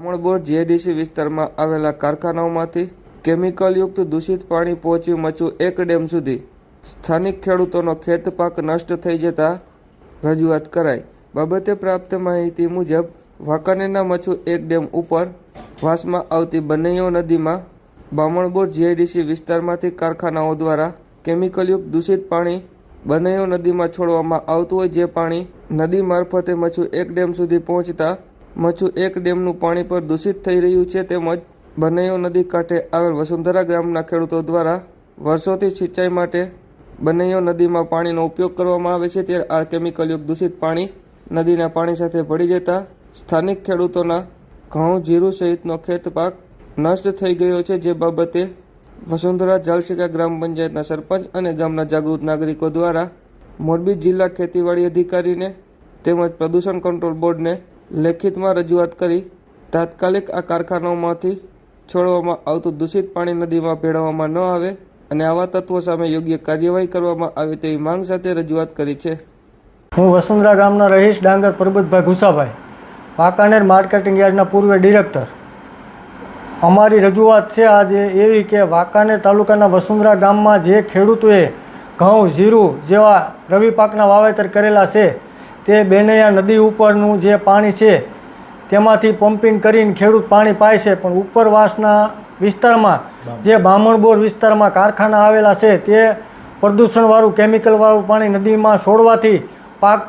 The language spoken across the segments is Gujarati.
અમળબોર જીઆઈડીસી વિસ્તારમાં આવેલા કારખાનાઓમાંથી કેમિકલયુક્ત દૂષિત પાણી પહોંચ્યું મચ્યું એક ડેમ સુધી. સ્થાનિક ખેડૂતોનો ખેત પાક નષ્ટ થઈ જતા રજૂઆત કરાઈ. બાબતે પ્રાપ્ત માહિતી મુજબ, વાંકાનેરના મચ્છુ એક ડેમ ઉપર વાસમાં આવતી બંનેઓ નદીમાં બામણબોર જીઆઈડીસી વિસ્તારમાંથી કારખાનાઓ દ્વારા કેમિકલયુક્ત દૂષિત પાણી બનેયો નદીમાં છોડવામાં આવતું હોય જે પાણી નદી મારફતે મચ્છુ એક ડેમ સુધી પહોંચતા મચુ એક ડેમનું પાણી પર દૂષિત થઈ રહ્યું છે તેમજ બનૈયો નદી કાંઠે આવેલ વસુંધરા ગામના ખેડૂતો દ્વારા વર્ષોથી સિંચાઈ માટે બનૈયો નદીમાં પાણીનો ઉપયોગ કરવામાં આવે છે. ત્યારે આ કેમિકલયુક્ત દૂષિત પાણી નદીના પાણી સાથે ભળી જતા સ્થાનિક ખેડૂતોના ઘઉં, જીરું સહિતનો ખેત પાક નષ્ટ થઈ ગયો છે. જે બાબતે વસુંધરા જાલશિકા ગ્રામ પંચાયતના સરપંચ અને ગામના જાગૃત નાગરિકો દ્વારા મોરબી જિલ્લા ખેતીવાડી અધિકારીને તેમજ પ્રદૂષણ કંટ્રોલ બોર્ડને લેખિતમાં રજૂઆત કરી, તાત્કાલિક આ કારખાનાઓમાંથી છોડવામાં આવતું દૂષિત પાણી નદીમાં ભેળવવામાં ન આવે અને આવા તત્વો સામે યોગ્ય કાર્યવાહી કરવામાં આવે તેવી માંગ સાથે રજૂઆત કરી છે. હું વસુંધરા ગામના રહીશ ડાંગર પરબતભાઈ ઘુસાભાઈ, વાંકાનેર માર્કેટિંગ યાર્ડના પૂર્વ ડિરેક્ટર. અમારી રજૂઆત છે આજે એવી કે વાંકાનેર તાલુકાના વસુંધરા ગામમાં જે ખેડૂતોએ ઘઉં, જીરું જેવા રવિ પાકના વાવેતર કરેલા છે તે બેનૈયા નદી ઉપરનું જે પાણી છે તેમાંથી પમ્પિંગ કરીને ખેડૂત પાણી પાય છે પણ ઉપરવાસના વિસ્તારમાં જે બામણબોર વિસ્તારમાં કારખાના આવેલા છે તે પ્રદૂષણવાળું કેમિકલવાળું પાણી નદીમાં છોડવાથી પાક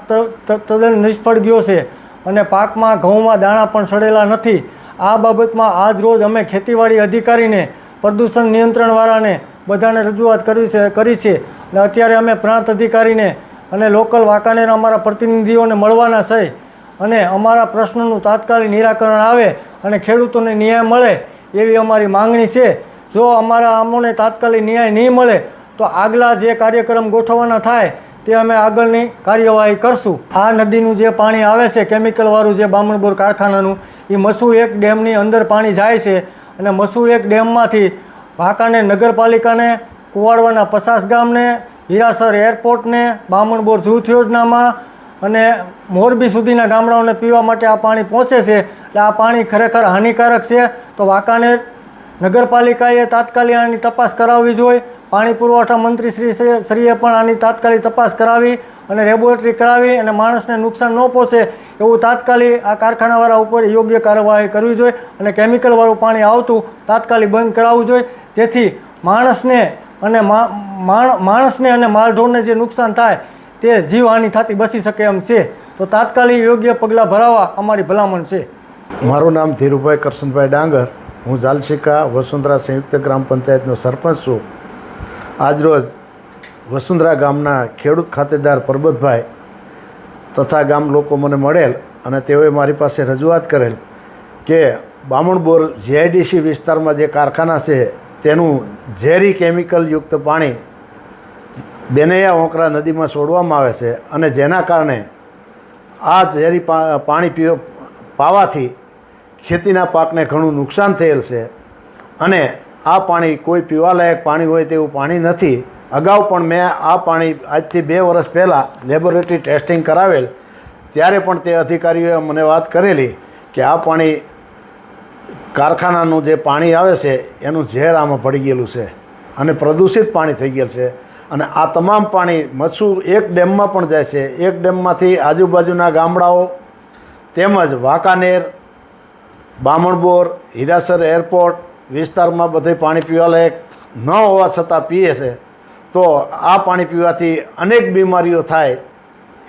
તદ્દન નિષ્ફળ ગયો છે અને પાકમાં ઘઉંમાં દાણા પણ સડેલા નથી. આ બાબતમાં આજ રોજ અમે ખેતીવાડી અધિકારીને પ્રદૂષણ નિયંત્રણવાળાને બધાને રજૂઆત કરવી છે કરી છે. અને અત્યારે અમે પ્રાંત અધિકારીને અને લોકલ વાંકાનેર અમારા પ્રતિનિધિઓને મળવાના છે. અને અમારા પ્રશ્નનું તાત્કાલિક નિરાકરણ આવે અને ખેડૂતોને ન્યાય મળે એવી અમારી માંગણી છે. જો અમારા અમોને તાત્કાલિક ન્યાય નહીં મળે, તો આગલા જે કાર્યક્રમ ગોઠવવાના થાય તે અમે આગળની કાર્યવાહી કરશું. આ નદીનું જે પાણી આવે છે કેમિકલવાળું જે બામણબોર કારખાનાનું, એ મસુ એક ડેમની અંદર પાણી જાય છે અને મસુ એક ડેમમાંથી વાંકાને નગરપાલિકાને, કુવાડવાના પચાસ ગામને હીરાસર એરપોર્ટને બામણબોર જૂથ યોજનામાં અને મોરબી સુધીના ગામડાઓને પીવા માટે આ પાણી પહોંચે છે. એટલે આ પાણી ખરેખર હાનિકારક છે. તો વાંકાનેર નગરપાલિકાએ તાત્કાલિક આની તપાસ કરાવવી જોઈએ પાણી પુરવઠા મંત્રી શ્રી શ્રી- શ્રીએ પણ આની તાત્કાલિક તપાસ કરાવી અને લેબોરેટરી કરાવી અને માણસને નુકસાન ન પહોંચે એવું તાત્કાલિક આ કારખાનાવાળા ઉપર યોગ્ય કાર્યવાહી કરવી જોઈએ અને કેમિકલવાળું પાણી આવતું તાત્કાલિક બંધ કરાવવું જોઈએ જેથી માણસને અને માણસને અને માલઢોરને જે નુકસાન થાય, તે જીવહાનિ થતી બચી શકે એમ છે. તો તાત્કાલિક યોગ્ય પગલાં ભરાવવા અમારી ભલામણ છે. મારું નામ ધીરુભાઈ કરશનભાઈ ડાંગર. હું જાલશિકા વસુંધરા સંયુક્ત ગ્રામ પંચાયતનો સરપંચ છું. આજરોજ વસુંધરા ગામના ખેડૂત ખાતેદાર પરબતભાઈ તથા ગામ લોકો મને મળેલ અને તેઓએ મારી પાસે રજૂઆત કરેલ કે બામણબોર જીઆઈડીસી વિસ્તારમાં જે કારખાના છે તેનું ઝેરી કેમિકલયુક્ત પાણી બેનૈયા ઓંકરા નદીમાં છોડવામાં આવે છે અને જેના કારણે આ ઝેરી પાણી પીવ પાવાથી ખેતીના પાકને ઘણું નુકસાન થયેલ છે અને આ પાણી કોઈ પીવાલાયક પાણી હોય તેવું પાણી નથી. અગાઉ પણ મેં આ પાણી આજથી બે વર્ષ પહેલાં લેબોરેટરી ટેસ્ટિંગ કરાવેલ, ત્યારે પણ તે અધિકારીઓએ મને વાત કરેલી કે આ પાણી કારખાનાનું જે પાણી આવે છે, એનું ઝેર આમાં પડી ગયેલું છે અને પ્રદૂષિત પાણી થઈ ગયેલું છે. અને આ તમામ પાણી મચ્છુ એક ડેમમાં પણ જાય છે. એક ડેમમાંથી આજુબાજુના ગામડાઓ તેમજ વાંકાનેર, બામણબોર, હીરાસર એરપોર્ટ વિસ્તારમાં બધે પાણી પીવાલાયક ન હોવા છતાં પીએ છે. તો આ પાણી પીવાથી અનેક બીમારીઓ થાય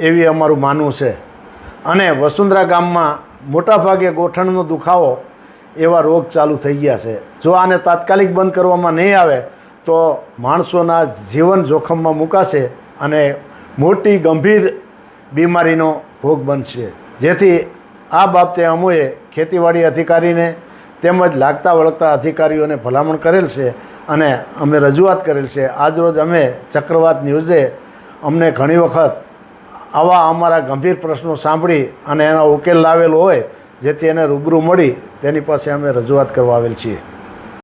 એવી અમારું માનવું છે. અને વસુંધરા ગામમાં મોટાભાગે ગોઠણનો દુખાવો એવા રોગ ચાલુ થઈ ગયા છે. જો આને તાત્કાલિક બંધ કરવામાં નહીં આવે, તો માણસોના જીવન જોખમમાં મુકાશે અને મોટી ગંભીર બીમારીનો ભોગ બનશે. જેથી આ બાબતે અમુએ ખેતીવાડી અધિકારીને તેમજ લાગતા વળગતા અધિકારીઓને ભલામણ કરેલ છે અને અમે રજૂઆત કરેલ છે. આજરોજ અમે ચક્રવાત ન્યૂઝે અમને ઘણી વખત આવા અમારા ગંભીર પ્રશ્નો સાંભળી અને એનો ઉકેલ લાવેલો હોય જેથી એને રૂબરૂ મળી તેની પાસે અમે રજૂઆત કરવા આવેલ છીએ.